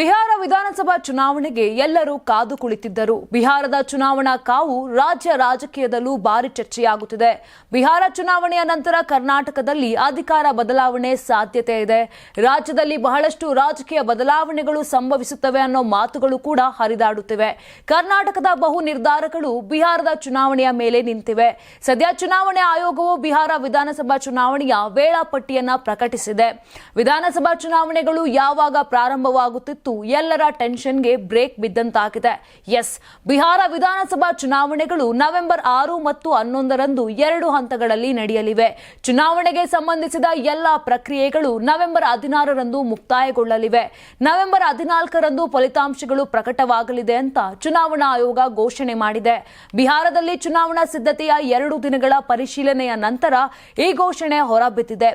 ಬಿಹಾರ ವಿಧಾನಸಭಾ ಚುನಾವಣೆಗೆ ಎಲ್ಲರೂ ಕಾದು ಕುಳಿತಿದ್ದರು. ಬಿಹಾರದ ಚುನಾವಣಾ ಕಾವು ರಾಜ್ಯ ರಾಜಕೀಯದಲ್ಲೂ ಭಾರಿ ಚರ್ಚೆಯಾಗುತ್ತಿದೆ. ಬಿಹಾರ ಚುನಾವಣೆಯ ನಂತರ ಕರ್ನಾಟಕದಲ್ಲಿ ಅಧಿಕಾರ ಬದಲಾವಣೆ ಸಾಧ್ಯತೆ ಇದೆ. ರಾಜ್ಯದಲ್ಲಿ ಬಹಳಷ್ಟು ರಾಜಕೀಯ ಬದಲಾವಣೆಗಳು ಸಂಭವಿಸುತ್ತವೆ ಅನ್ನೋ ಮಾತುಗಳು ಕೂಡ ಹರಿದಾಡುತ್ತಿವೆ. ಕರ್ನಾಟಕದ ಬಹು ನಿರ್ಧಾರಗಳು ಬಿಹಾರದ ಚುನಾವಣೆಯ ಮೇಲೆ ನಿಂತಿವೆ. ಸದ್ಯ ಚುನಾವಣೆ ಆಯೋಗವು ಬಿಹಾರ ವಿಧಾನಸಭಾ ಚುನಾವಣೆಯ ವೇಳಾಪಟ್ಟಿಯನ್ನ ಪ್ರಕಟಿಸಿದೆ. ವಿಧಾನಸಭಾ ಚುನಾವಣೆಗಳು ಯಾವಾಗ ಪ್ರಾರಂಭವಾಗುತ್ತಿತ್ತು ಎಲ್ಲರ ಟೆನ್ಷನ್ಗೆ ಬ್ರೇಕ್ ಬಿದ್ದಂತಾಗಿದೆ. ಎಸ್, ಬಿಹಾರ ವಿಧಾನಸಭಾ ಚುನಾವಣೆಗಳು ನವೆಂಬರ್ ಆರು ಮತ್ತು ಹನ್ನೊಂದರಂದು ಎರಡು ಹಂತಗಳಲ್ಲಿ ನಡೆಯಲಿವೆ. ಚುನಾವಣೆಗೆ ಸಂಬಂಧಿಸಿದ ಎಲ್ಲ ಪ್ರಕ್ರಿಯೆಗಳು ನವೆಂಬರ್ ಹದಿನಾರರಂದು ಮುಕ್ತಾಯಗೊಳ್ಳಲಿವೆ. ನವೆಂಬರ್ ಹದಿನಾಲ್ಕರಂದು ಫಲಿತಾಂಶಗಳು ಪ್ರಕಟವಾಗಲಿದೆ ಅಂತ ಚುನಾವಣಾ ಆಯೋಗ ಘೋಷಣೆ ಮಾಡಿದೆ. ಬಿಹಾರದಲ್ಲಿ ಚುನಾವಣಾ ಸಿದ್ಧತೆಯ ಎರಡು ದಿನಗಳ ಪರಿಶೀಲನೆಯ ನಂತರ ಈ ಘೋಷಣೆ ಹೊರಬಿದ್ದಿದೆ.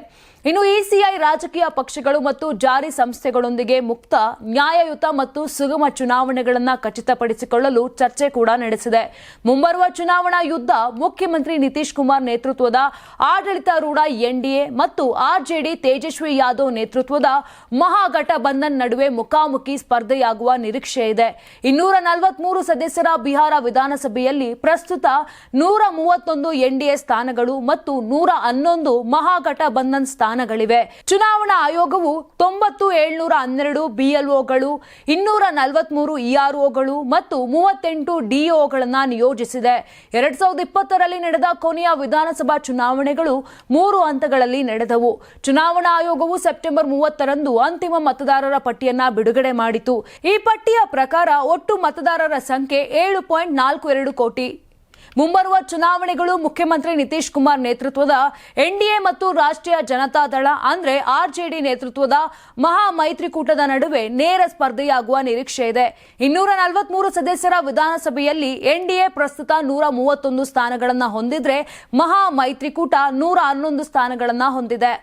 ಇನ್ನು ಇಸಿಐ ರಾಜಕೀಯ ಪಕ್ಷಗಳು ಮತ್ತು ಜಾರಿ ಸಂಸ್ಥೆಗಳೊಂದಿಗೆ ಮುಕ್ತ, ನ್ಯಾಯಯುತ ಮತ್ತು ಸುಗಮ ಚುನಾವಣೆಗಳನ್ನು ಖಚಿತಪಡಿಸಿಕೊಳ್ಳಲು ಚರ್ಚೆ ಕೂಡ ನಡೆಸಿದೆ. ಮುಂಬರುವ ಚುನಾವಣಾ ಯುದ್ಧ ಮುಖ್ಯಮಂತ್ರಿ ನಿತೀಶ್ ಕುಮಾರ್ ನೇತೃತ್ವದ ಆಡಳಿತಾರೂಢ ಎನ್ಡಿಎ ಮತ್ತು ಆರ್ಜೆಡಿ ತೇಜಸ್ವಿ ಯಾದವ್ ನೇತೃತ್ವದ ಮಹಾಗಠಬಂಧನ್ ನಡುವೆ ಮುಖಾಮುಖಿ ಸ್ಪರ್ಧೆಯಾಗುವ ನಿರೀಕ್ಷೆ ಇದೆ. ಇನ್ನೂರ ನಲವತ್ಮೂರು ಸದಸ್ಯರ ಬಿಹಾರ ವಿಧಾನಸಭೆಯಲ್ಲಿ ಪ್ರಸ್ತುತ ನೂರ ಮೂವತ್ತೊಂದು ಎನ್ಡಿಎ ಸ್ಥಾನಗಳು ಮತ್ತು ನೂರ ಹನ್ನೊಂದು ಮಹಾಗಠಬಂಧನ್ ಸ್ಥಾನಗಳಿವೆ ಚುನಾವಣಾ ಆಯೋಗವು ತೊಂಬತ್ತು ಏಳ್ನೂರ ಹನ್ನೆರಡು ಬಿಎಲ್ಒಗಳು ಇನ್ನೂರ ನಲವತ್ಮೂರು ಇಆರ್ಒಗಳು ಮತ್ತು ಮೂವತ್ತೆಂಟು ಡಿಒಗಳನ್ನ ನಿಯೋಜಿಸಿದೆ. ಎರಡ್ ಸಾವಿರದ ಇಪ್ಪತ್ತರಲ್ಲಿ ನಡೆದ ಕೊನೆಯ ವಿಧಾನಸಭಾ ಚುನಾವಣೆಗಳು ಮೂರು ಹಂತಗಳಲ್ಲಿ ನಡೆದವು. ಚುನಾವಣಾ ಆಯೋಗವು ಸೆಪ್ಟೆಂಬರ್ ಮೂವತ್ತರಂದು ಅಂತಿಮ ಮತದಾರರ ಪಟ್ಟಿಯನ್ನ ಬಿಡುಗಡೆ ಮಾಡಿತು. ಈ ಪಟ್ಟಿಯ ಪ್ರಕಾರ ಒಟ್ಟು ಮತದಾರರ ಸಂಖ್ಯೆ ಏಳು ಪಾಯಿಂಟ್ ನಾಲ್ಕು ಎರಡು ಕೋಟಿ. ಮುಂಬರುವ ಚುನಾವಣೆಗಳು ಮುಖ್ಯಮಂತ್ರಿ ನಿತೀಶ್ ಕುಮಾರ್ ನೇತೃತ್ವದ ಎನ್ಡಿಎ ಮತ್ತು ರಾಷ್ಟ್ರೀಯ ಜನತಾದಳ ಅಂದ್ರೆ ಆರ್ಜೆಡಿ ನೇತೃತ್ವದ ಮಹಾ ಮೈತ್ರಿಕೂಟದ ನಡುವೆ ನೇರ ಸ್ಪರ್ಧೆಯಾಗುವ ನಿರೀಕ್ಷೆ ಇದೆ. ಇನ್ನೂರ ನಲವತ್ಮೂರು ಸದಸ್ಯರ ವಿಧಾನಸಭೆಯಲ್ಲಿ ಎನ್ಡಿಎ ಪ್ರಸ್ತುತ ನೂರ ಮೂವತ್ತೊಂದು ಸ್ಥಾನಗಳನ್ನು ಹೊಂದಿದ್ರೆ ಮಹಾ ಮೈತ್ರಿಕೂಟ ನೂರ ಹನ್ನೊಂದು ಸ್ಥಾನಗಳನ್ನು ಹೊಂದಿದೆ.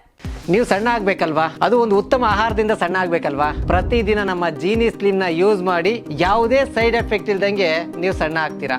ನೀವು ಸಣ್ಣ ಆಗ್ಬೇಕಲ್ವಾ? ಅದು ಒಂದು ಉತ್ತಮ ಆಹಾರದಿಂದ ಸಣ್ಣ ಆಗ್ಬೇಕಲ್ವಾ? ಪ್ರತಿದಿನ ನಮ್ಮ ಜೀನಿ ಸ್ಲಿಮ್ನ ಯೂಸ್ ಮಾಡಿ ಯಾವುದೇ ಸೈಡ್ ಎಫೆಕ್ಟ್ ಇಲ್ದಂಗೆ ನೀವು ಸಣ್ಣ ಆಗ್ತೀರಾ?